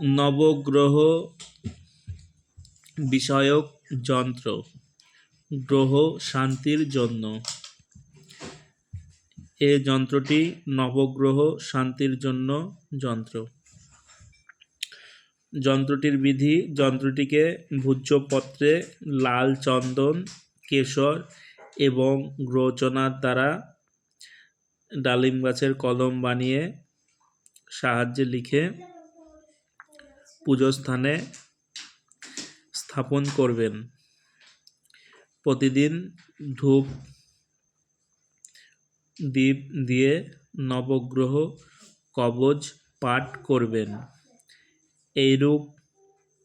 নবগ্রহ বিষয়ক যন্ত্র, গ্রহ শান্তির জন্য। এ যন্ত্রটি নবগ্রহ শান্তির জন্য যন্ত্র। যন্ত্রটির বিধি, যন্ত্রটিকে ভূজ্যপত্রে লাল চন্দন, কেশর এবং গ্রোচনার দ্বারা ডালিম গাছের কলম বানিয়ে সাহায্যে লিখে পুজো স্থানে স্থাপন করবেন। প্রতিদিন ধূপ দ্বীপ দিয়ে নবগ্রহ কবচ পাঠ করবেন। এইরূপ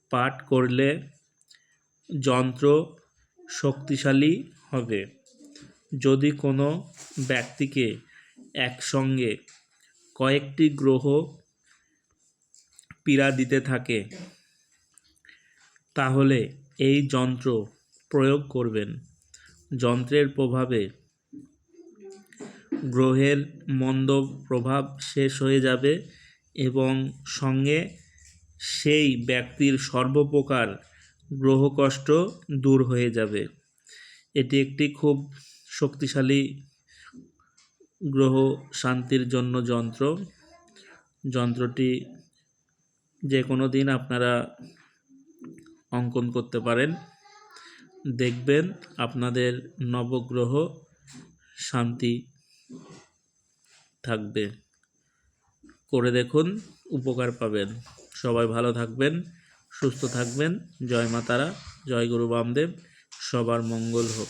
পাঠ করলে যন্ত্র শক্তিশালী হবে। যদি কোনো ব্যক্তিকে একসঙ্গে কয়েকটি গ্রহ পীড়া দিতে থাকে, তাহলে এই যন্ত্র প্রয়োগ করবেন। যন্ত্রের প্রভাবে গ্রহের মন্দ প্রভাব শেষ হয়ে যাবে এবং সঙ্গে সেই ব্যক্তির সর্বপ্রকার গ্রহকষ্ট দূর হয়ে যাবে। এটি একটি খুব শক্তিশালী গ্রহ শান্তির জন্য যন্ত্র। যন্ত্রটি যে কোনো দিন আপনারা অঙ্কন করতে পারেন। দেখবেন আপনাদের নবগ্রহ শান্তি থাকবে। করে দেখুন, উপকার পাবেন। সবাই ভালো থাকবেন, সুস্থ থাকবেন। জয় মাতারা, জয় গুরু বামদেব, সবার মঙ্গল হোক।